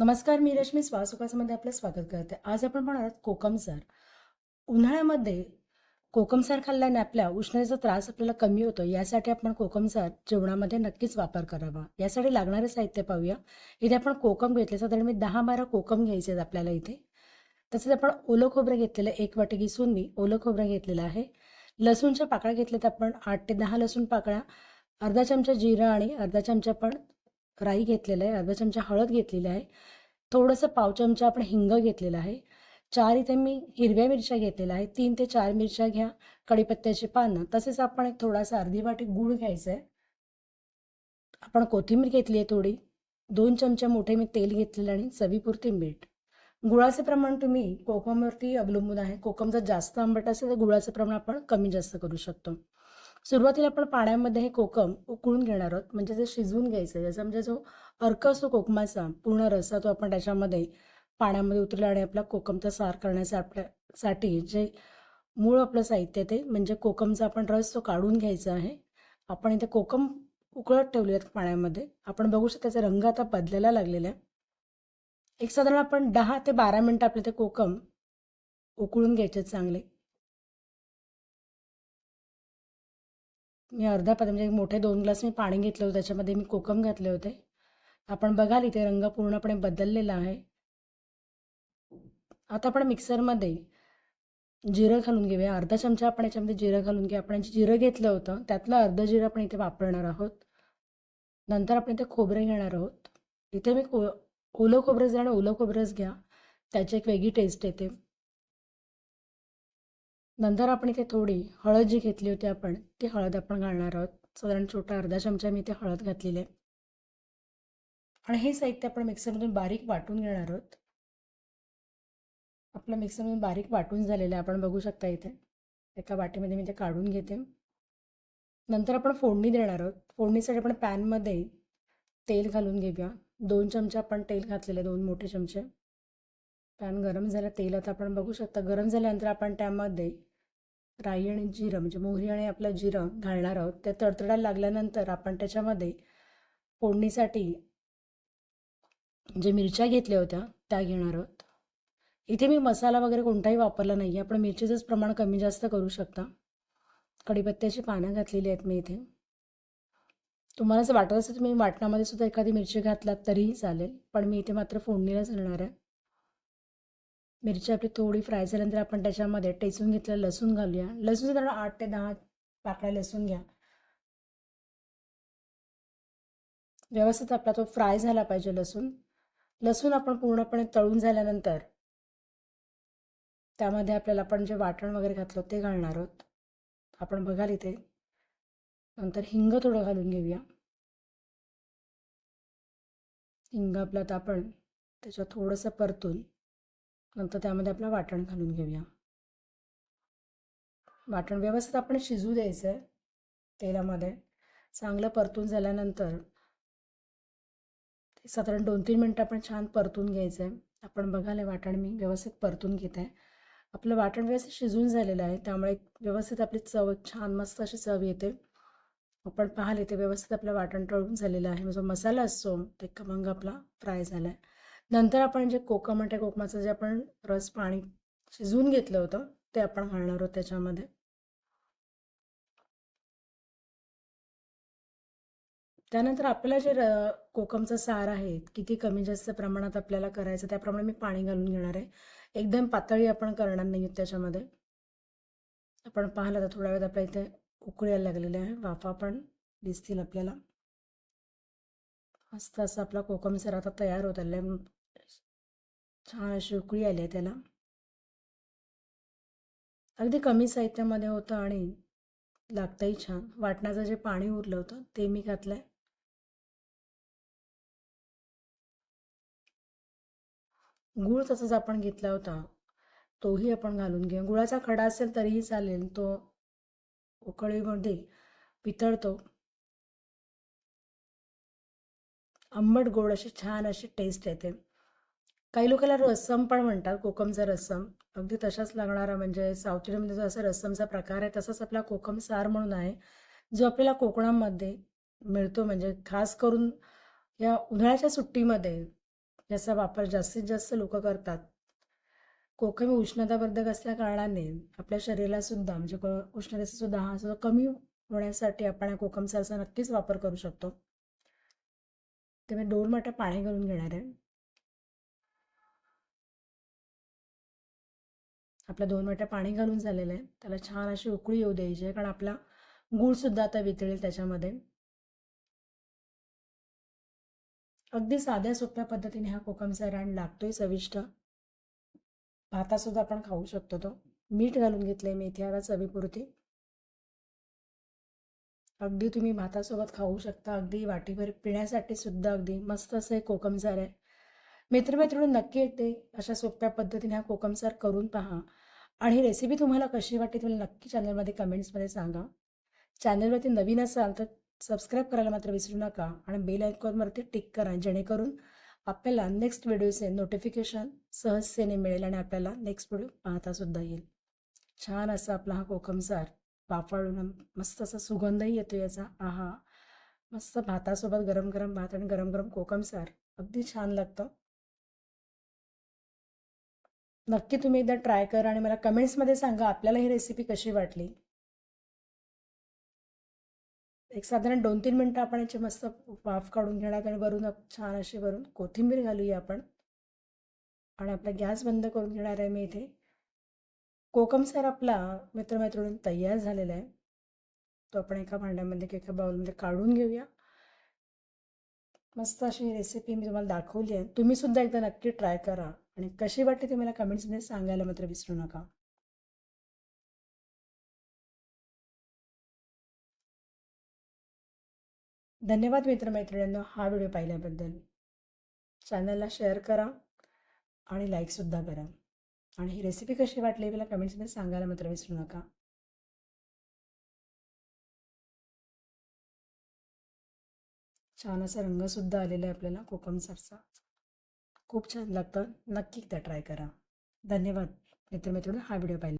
नमस्कार मी रश्मी स्वासुकासमध्ये आपलं स्वागत करते. आज आपण म्हणणार कोकमसार उन्हाळ्यामध्ये कोकमसार खाल्ल्याने आपल्या उष्णतेचा त्रास आपल्याला कमी होतो. यासाठी आपण कोकमसार जेवणामध्ये नक्कीच वापर करावा. यासाठी लागणारे साहित्य पाहूया. इथे आपण कोकम घेतले. साधारण मी दहा बारा कोकम घ्यायचे आहेत आपल्याला इथे. तसेच आपण ओलं खोबरं घेतलेलं एक वाटी घिसून मी ओलं खोबरं घेतलेलं आहे. लसूणच्या पाकळ्या घेतल्यात आपण आठ ते दहा लसूण पाकळ्या. अर्धा चमचा जिरं आणि अर्धा चमचा पण राई घेतलेलं आहे अर्धा चमचा हळद घेतलेली आहे थोडंसं पाव चमचा आपण हिंग घेतलेला आहे चार इथे मी हिरव्या मिरच्या घेतलेल्या आहेत तीन ते चार मिरच्या घ्या कढीपत्त्याची पानं तसेच आपण एक थोडासा अर्धी वाटी गूळ घ्यायचा आहे. आपण कोथिंबीर घेतली आहे थोडी दोन चमचे मोठे मी तेल घेतलेलं आणि चवीपुरती मीठ. गुळाचे प्रमाण तुम्ही कोकमवरती अवलंबून आहे कोकम जर जास्त आंबट असेल तर गुळाचं प्रमाण आपण कमी जास्त करू शकतो. सुरुवातीला आपण पाण्यामध्ये हे कोकम उकळून घेणार आहोत. म्हणजे ते शिजवून घ्यायचं. जसं म्हणजे जो अर्क असतो कोकमाचा पूर्ण रस्सा तो आपण त्याच्यामध्ये पाण्यामध्ये उतरला आणि आपला कोकमचा सार करण्याचा आपल्यासाठी जे मूळ आपलं साहित्य ते म्हणजे कोकमचा आपण रस तो काढून घ्यायचा आहे. आपण इथे कोकम उकळत ठेवले आहेत पाण्यामध्ये. आपण बघू शकतो त्याचा रंग आता बदलायला लागलेला आहे. एक साधारण आपण दहा ते बारा मिनटं आपले ते कोकम उकळून घ्यायचे आहेत चांगले. मी अर्धा पात म्हणजे मोठे दोन ग्लास मी पाणी घेतलं होतं त्याच्यामध्ये मी कोकम घातले होते. आपण बघाल इथे रंग पूर्णपणे बदललेला आहे. आता आपण मिक्सरमध्ये जिरं घालून घेऊया. अर्धा चमचा आपण याच्यामध्ये जिरं घालून घेऊ आपण जे जिरं घेतलं होतं त्यातलं अर्धं जिरं आपण इथे वापरणार आहोत. नंतर आपण इथे खोबरे घेणार आहोत. इथे मी को ओलं खोबरंच आणि ओलं खोबरंच घ्या. त्याची एक वेगळी टेस्ट येते. नंतर आपण इथे थोडी हळद जी घेतली होती आपण ती हळद आपण घालणार आहोत. साधारण छोटा अर्धा चमचा मी इथे हळद घातलेली आहे. आणि हे साहित्य आपण मिक्सरमधून बारीक वाटून घेणार आहोत. आपलं मिक्सरमधून बारीक वाटून झालेलं आहे आपण बघू शकता इथे. एका वाटीमध्ये मी ते काढून घेते. नंतर आपण फोडणी देणार आहोत. फोडणीसाठी आपण पॅनमध्ये तेल घालून घेऊया. दोन चमचे आपण तेल घातलेले दोन मोठे चमचे. पॅन गरम झालं तेल आता आपण बघू शकता. गरम झाल्यानंतर आपण त्यामध्ये राई आणि जिरं म्हणजे मोहरी आणि आपलं जिरं घालणार आहोत. त्या तडतडायला लागल्यानंतर आपण त्याच्यामध्ये फोडणीसाठी जे मिरच्या घेतल्या होत्या त्या घेणार आहोत. इथे मी मसाला वगैरे कोणताही वापरला नाही आहे आपण मिरचीचंच प्रमाण कमी जास्त करू शकता. कढीपत्त्याची पानं घातलेली आहेत मी इथे. तुम्हाला असं वाटत असेल तुम्ही वाटणामध्ये सुद्धा एखादी मिरची घातलात तरीही चालेल पण मी इथे मात्र फोडणीलाच घालणार आहे. मिरची आपली थोडी फ्राय झाल्यानंतर आपण त्याच्यामध्ये टेचून घेतलेलं लसूण घालूया. लसूण साधारण आठ ते दहा पाकळ्या लसूण घ्या. व्यवस्थित आपला तो फ्राय झाला पाहिजे लसूण. लसूण आपण पूर्णपणे तळून झाल्यानंतर त्यामध्ये आपल्याला आपण जे वाटण वगैरे घातलं ते घालणार आहोत. आपण बघाल इथे. नंतर हिंग थोडं घालून घेऊया. हिंग आपलं आता आपण त्याच्यात थोडंसं परतून नंतर त्यामध्ये आपलं वाटण घालून घेऊया. वाटण व्यवस्थित आपण शिजू द्यायचं आहे तेलामध्ये. चांगलं परतून झाल्यानंतर ते साधारण दोन तीन मिनटं आपण छान परतून घ्यायचं आहे आपण बघाल वाटण मी व्यवस्थित परतून घेत. आहे आपलं वाटण व्यवस्थित शिजून झालेलं आहे. त्यामुळे व्यवस्थित आपली चव छान मस्त अशी चव येते. आपण पाहाल इथे व्यवस्थित आपलं वाटण तळून झालेलं आहे. जो मसाला असतो ते खमंग आपला फ्राय झाला आहे नंतर आपण जे कोकम आहे कोकमाचं जे आपण रस पाणी शिजवून घेतलं होतं ते आपण घालणार आहोत त्याच्यामध्ये. त्यानंतर आपल्याला जे र कोकमचा सार आहे किती कमी जास्त प्रमाणात आपल्याला करायचं त्याप्रमाणे मी पाणी घालून घेणार आहे. एकदम पातळी आपण करणार नाही आहोत त्याच्यामध्ये. आपण पाहिलं तर थोड्या वेळात आपल्या इथे उकळी लागलेले लागलेल्या आहे. वाफा पण दिसतील आपल्याला. मस्त असं आपला कोकम सर आता तयार होत आलेला आहे. छान अशी उकळी आली आहे त्याला. अगदी कमी साहित्यामध्ये होतं आणि लागतंही छान. वाटणाचं जे पाणी उरलं होतं ते मी घातलं आहे गूळ तसंच आपण घेतला होता. तोही आपण घालून घेऊ. गुळाचा खडा असेल तरीही चालेल. तो उकळीमध्ये पितळतो. आंबट गोड अशी छान अशी टेस्ट येते. काही लोकांना रस्सम पण म्हणतात कोकमचा रस्सम अगदी तशाच लागणारा म्हणजे साऊथ इंडियनमध्ये जो असा रस्समचा प्रकार आहे तसाच आपला कोकम सार म्हणून आहे जो आपल्याला कोकणामध्ये मिळतो. म्हणजे खास करून या उन्हाळ्याच्या सुट्टीमध्ये याचा वापर जास्तीत जास्त लोक करतात. कोकम उष्णतावर्धक असल्या कारणाने आपल्या शरीराला सुद्धा म्हणजे उष्णतेचा सुद्धा हा सुद्धा कमी होण्यासाठी आपण या कोकम सारचा नक्कीच वापर करू शकतो. ते मी दोन वाट्या पाणी घालून घेणार आहे. आपल्या दोन वाट्या पाणी घालून झालेलं आहे. त्याला छान अशी उकळी येऊ द्यायची आहे. कारण आपला गूळसुद्धा आता वितळेल त्याच्यामध्ये. अगदी साध्या सोप्या पद्धतीने हा कोकमचा रान लागतोय चविष्ट. भातासुद्धा आपण खाऊ शकतो तो. मीठ घालून घेतलंय मेथी याला चवीपुरती. अगदी तुम्ही भातासोबत खाऊ शकता. अगदी वाटीभर पिण्यासाठी सुद्धा अगदी मस्त असं हे कोकमसार आहे मित्रमैत्रिणी नक्की येते. अशा सोप्या पद्धतीने हा कोकमसार करून पहा. आणि ही रेसिपी तुम्हाला कशी वाटते तुम्ही नक्की चॅनलमध्ये कमेंट्समध्ये सांगा. चॅनलवरती नवीन असाल तर सबस्क्राईब करायला मात्र विसरू नका आणि बेल आयकॉनवरती टिक करा जेणेकरून आपल्याला नेक्स्ट व्हिडिओचे नोटिफिकेशन सहजतेने मिळेल आणि आपल्याला नेक्स्ट व्हिडिओ पाहतासुद्धा येईल. छान असा आपला हा कोकमसार वाफाळून मस्त असा सुगंधही येतो याचा. आहा. मस्त भातासोबत गरम गरम भात आणि गरम गरम कोकमसार अगदी छान लागतं. नक्की तुम्ही एकदा ट्राय करा आणि मला कमेंट्समध्ये सांगा आपल्याला ही रेसिपी कशी वाटली. एक साधारण दोन तीन मिनटं आपण याची मस्त वाफ काढून घेणार आणि वरून छान अशी वरून कोथिंबीर घालूया आपण. आणि आपला गॅस बंद करून घेणार आहे मी इथे. कोकम सर आपला मित्रमैत्रिणी तयार झालेला आहे. तो आपण एका भांड्यामध्ये एका बाउलमध्ये काढून घेऊया. मस्त अशी रेसिपी मी तुम्हाला दाखवली आहे. तुम्हीसुद्धा एकदा नक्की ट्राय करा. आणि कशी वाटते ते मला कमेंट्समध्ये सांगायला मात्र विसरू नका. धन्यवाद मित्रमैत्रिणींनो हा व्हिडिओ पाहिल्याबद्दल. चॅनलला शेअर करा आणि लाईकसुद्धा करा. आणि ही रेसिपी कशी वाटली मला कमेंट्समध्ये सांगायला मात्र विसरू नका. छान असा रंगसुद्धा आलेला आहे आपल्याला कोकमसारचा खूप छान लागतं. नक्की एकदा ट्राय करा. धन्यवाद मित्रमित्रांनो हा व्हिडिओ पाहिला.